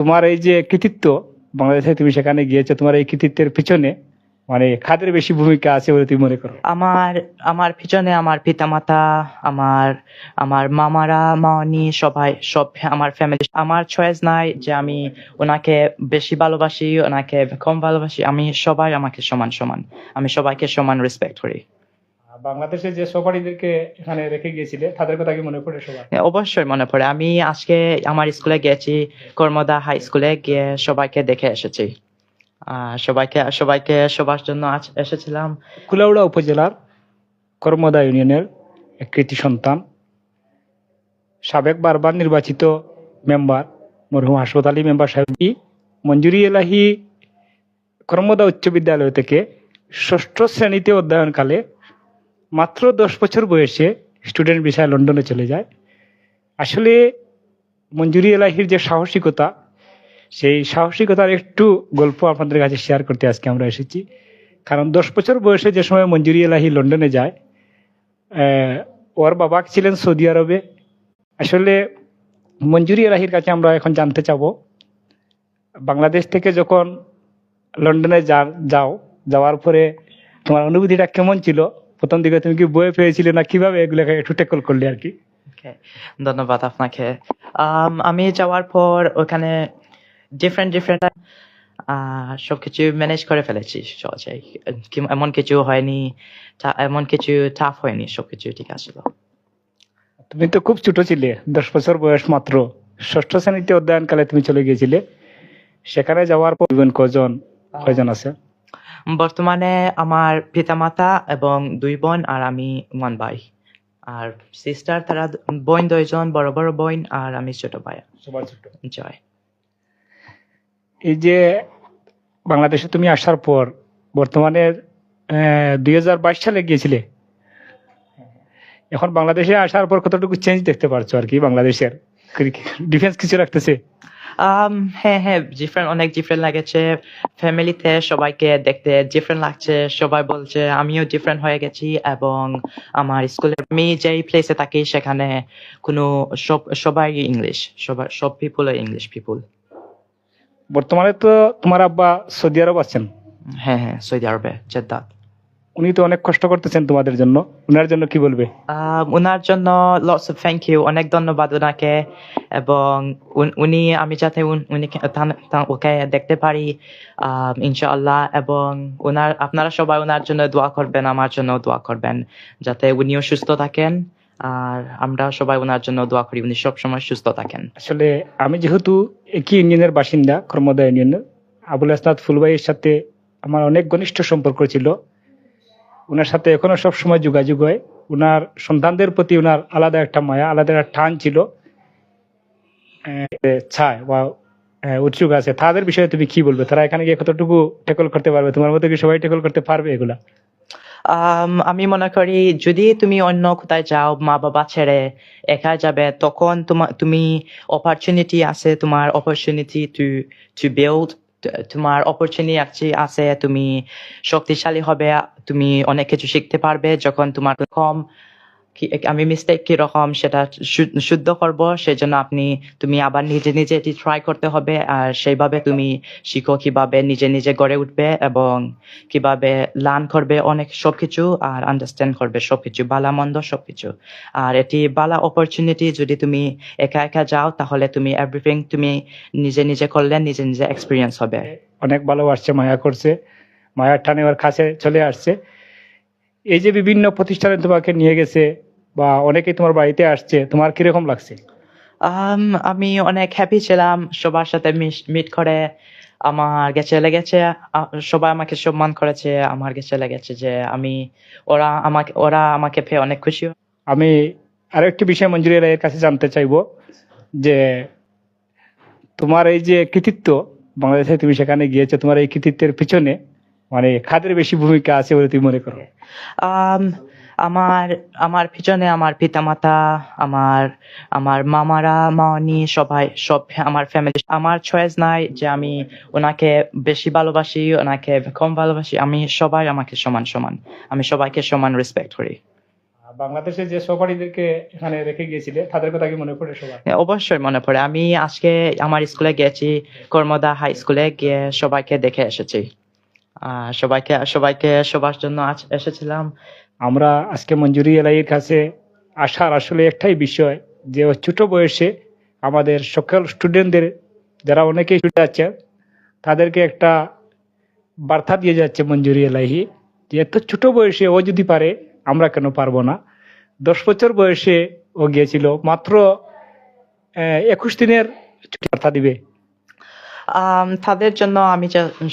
তোমার এই যে কৃতিত্ব বাংলাদেশে তুমি সেখানে গিয়েছো, তোমার এই কৃতিত্বের পিছনে মানে খাদের বেশি ভূমিকা আছে বলে তুমি মনে করো? আমার আমার পিছনে আমার পিতামাতা, আমার আমার মামারা মামনি সবাই, সব আমার ফ্যামিলি আমার চয়েস নাই যে আমি ওনাকে বেশি ভালোবাসি, ওনাকে কম ভালোবাসি, আমি সবাই আমাকে সমান সমান, আমি সবাইকে সমান রেসপেক্ট করি। বাংলাদেশে যে সহপাঠীদেরকে এখানে রেখে গিয়েছিলে তাদের কথা কি মনে পড়ে সবার? অবশ্যই মনে পড়ে। আমি আজকে আমার স্কুলে গেছি কর্মদা হাই স্কুলে গিয়ে সবাইকে দেখে এসেছি। সবাইকে সবাইকে সবার জন্য আজ- এসেছিলাম। কুলাউড়া উপজেলার কর্মদা ইউনিয়নের এক কৃতি সন্তান সাবেক বারবার নির্বাচিত মেম্বার মরহুম হাসপাত আলী মেম্বার সাহেব। মঞ্জুরি এলাহি কর্মদা উচ্চ বিদ্যালয় থেকে ষষ্ঠ শ্রেণীতে অধ্যয়নকালে মাত্র দশ বছর বয়সে স্টুডেন্ট বিষয়ে লন্ডনে চলে যায়। আসলে মঞ্জুরি এলাহির যে সাহসিকতা, সেই সাহসিকতার একটু গল্প আপনাদের কাছে শেয়ার করতে আজকে আমরা এসেছি। কারণ দশ বছর বয়সে যে সময় মঞ্জুরি এলাহি লন্ডনে যায় ওর বাবা ছিলেন সৌদি আরবে। আসলে মঞ্জুরি এলাহির কাছে আমরা এখন জানতে চাবো, বাংলাদেশ থেকে যখন লন্ডনে যা, যাও, যাওয়ার পরে তোমার অনুভূতিটা কেমন ছিল? প্রথম দিকে তুমি কি বয়ে পেয়েছিলে না কীভাবে এগুলোকে একটু টেকল করলে আর কি? ধন্যবাদ আপনাকে। আমি যাওয়ার পর ওখানে ডিফারেন্ট ডিফারেন্ট সবকিছু ম্যানেজ করে ফেলেছি সহজেই। এমন কিছু হয়নি এমন কিছু টাফ হয়নি সবকিছু ঠিক আছিল তুমি তো খুব ছোট ছিলে দশ বছর বয়স মাত্র। ষষ্ঠ শ্রেণীতে অধ্যয়নকালে তুমি চলে গিয়েছিলে। সেখানে যাওয়ার পর কজন কয়জন আছে? বর্তমানে আমার পিতামাতা এবং দুই বোন আর আমি ওয়ান ভাই। আর সিস্টার তারা বোন দুইজন বড় বড় বোন আর আমি ছোট ভাই। সবার ছোট। জয়। এই যে বাংলাদেশে তুমি আসার পর বর্তমানে দুই হাজার বাইশ সালে গিয়েছিলে। এখন বাংলাদেশে আসার পর কতটুকু চেঞ্জ দেখতে পারছ আর কি বাংলাদেশের? ডিফেন্স কিছু রাখতেছে? হ্যাঁ হ্যাঁ ডিফারেন্ট অনেক ডিফারেন্ট লাগেছে। ফ্যামিলিতে সবাইকে দেখতে ডিফারেন্ট লাগছে। সবাই বলছে আমিও ডিফারেন্ট হয়ে গেছি। এবং আমার স্কুলে আমি যেই প্লেসে থাকি সেখানে কোনো সব সবাই ইংলিশ সবাই সব পিপুল ইংলিশ পিপুল বর্তমানে তো তোমার আব্বা সৌদি আরব আছেন? হ্যাঁ হ্যাঁ সৌদি আরবে জেদ্দা উনি তো অনেক কষ্ট করতেছেন তোমাদের জন্য। উনার জন্য কি বলবে? ওনার জন্য লটস অফ থ্যাংক ইউ অনেক ধন্যবাদ ওনাকে এবং উন- আমি যাতে উন- ওকে দেখতে পারি ইনশাআল্লাহ। এবং ওনার আপনারা সবাই ওনার জন্য দোয়া করবেন আমার জন্য দোয়া করবেন যাতে উনিও সুস্থ থাকেন। আর আমরা সবাই ওনার জন্য দোয়া করি উনি সবসময় সুস্থ থাকেন। আসলে আমি যেহেতু একই ইউনিয়নের বাসিন্দা কর্মদা ইউনিয়নের আবুল হাসনাদ ফুলবাইয়ের সাথে আমার অনেক ঘনিষ্ঠ সম্পর্ক ছিল। ওনার সাথে এখনও সব সময় যোগাযোগ হয়। ওনার সন্তানদের প্রতি ওনার আলাদা একটা মায়া, আলাদা একটা টান ছিল। বা উৎসুক আছে। তাদের বিষয়ে তুমি কি বলবে? তারা এখানে গিয়ে কতটুকু টেকল করতে পারবে? তোমার মতো কি সবাই টেকল করতে পারবে এগুলা? আমি মনে করি যদি তুমি অন্য কোথায় যাও, মা বাবা ছেড়ে একা যাবে, তখন তোমার তুমি অপরচুনিটি আছে, তোমার অপরচুনিটি টু টু বিল্ড তোমার অপরচুনিটি আছে তুমি শক্তিশালী হবে তুমি অনেক কিছু শিখতে পারবে যখন তোমার কম আমি মিস্টেক কীরকম সেটা শুদ্ধ করব, সেজন্য আপনি, তুমি আবার নিজে নিজে এটি ট্রাই করতে হবে, আর সেইভাবে তুমি শিখো কীভাবে নিজে নিজে গড়ে উঠবে এবং কীভাবে লার্ন করবে অনেক সবকিছু, আর আন্ডারস্ট্যান্ড করবে সবকিছু, বালা মন্দ সবকিছু। আর এটি বালা অপরচুনিটি যদি তুমি একা একা যাও, তাহলে তুমি এভরিথিং তুমি নিজে নিজে করলে নিজে নিজে এক্সপিরিয়েন্স হবে। অনেক ভালো আসছে, মায়া করছে, মায়ার টানে ওর কাছে চলে আসছে। এই যে বিভিন্ন প্রতিষ্ঠানে তোমাকে নিয়ে গেছে বা অনেকেই তোমার বাড়িতে আসছে তোমার কীরকম লাগছে? আমি অনেক হ্যাপি ছিলাম সবার সাথে মিট করে আমার গেছে লেগেছে সবাই আমাকে সম্মান করেছে আমার গেছে লেগেছে যে আমি ওরা আমাকে ওরা আমাকে পেয়ে অনেক খুশি। আমি আরও একটি বিষয় মঞ্জুরি রায়ের কাছে জানতে চাইব যে তোমার এই যে কৃতিত্ব বাংলাদেশে তুমি সেখানে গিয়েছো তোমার এই কৃতিত্বের পিছনে মানে খাদের বেশি ভূমিকা আছে বলে তুমি মনে করো? আম, আমার আমার পিছনে আমার পিতামাতা আমার আমার মামারা মামনি সবাই সব আমার ফ্যামিলি আমার চয়েস নাই যে আমি ওনাকে বেশি ভালোবাসি ওনাকে কম ভালোবাসি আমি সবাই আমাকে সমান সমান। আমি সবাইকে সমান রেসপেক্ট করি। বাংলাদেশে যে সহপাঠীদেরকে এখানে রেখে গিয়েছিলে তাদের কথা কি মনে পড়ে সবার? হ্যাঁ, অবশ্যই মনে পড়ে। আমি আজকে আমার স্কুলে গেছি কর্মদা হাই স্কুলে গিয়ে সবাইকে দেখে এসেছি। সবাইকে সবাইকে সবার জন্য আজ এসেছিলাম। আমরা আজকে মঞ্জুরি এলাইয়ের কাছে আসার আসলে একটাই বিষয় যে ছোট বয়সে আমাদের সকল স্টুডেন্টদের যারা অনেকেই ছুটে যাচ্ছে, তাদেরকে একটা বার্তা দিয়ে যাচ্ছে মঞ্জুরি এলাহি যে এত ছোট বয়সে ও যদি পারে, আমরা কেন পারব না? দশ বছর বয়সে ও গিয়েছিল, মাত্র একুশ দিনের ছুটি বার্তা দিবে। তাদের জন্য আমি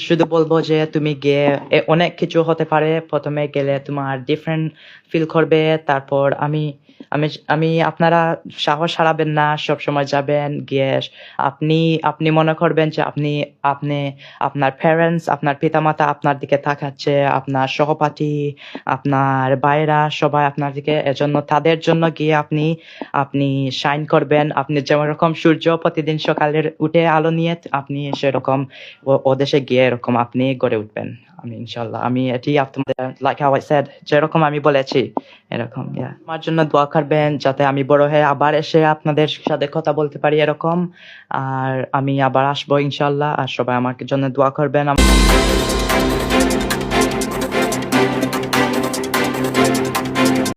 শুধু বলব যে তুমি গিয়ে অনেক কিছু হতে পারে। প্রথমে গেলে তোমার ডিফারেন্ট ফিল করবে। তারপর আমি আমি আমি আপনারা সাহস হারাবেন না সব সময় যাবেন, গিয়ে আপনি আপনি মনে করবেন যে আপনি আপনি, আপনার প্যারেন্টস আপনার পিতামাতা আপনার দিকে তাকাচ্ছে, আপনার সহপাঠী, আপনার বাইরা সবাই আপনার দিকে। এজন্য তাদের জন্য গিয়ে আপনি আপনি শাইন করবেন। আপনি যেমন রকম সূর্য প্রতিদিন সকালের উঠে আলো নিয়ে, আপনি সেরকম ও- ওদেশে গিয়ে এরকম আপনি গড়ে উঠবেন। আমি ইনশাল্লাহ আমি এটি আপনাদের লাইক হাউ আই সেড যেরকম আমি বলেছি, এরকম. আমার জন্য দোয়া করবেন, যাতে আমি বড় হয়ে আবার এসে আপনাদের সাথে কথা বলতে পারি এরকম। আর আমি আবার আসব ইনশাল্লাহ আর সবাই আমার জন্য দোয়া করবেন।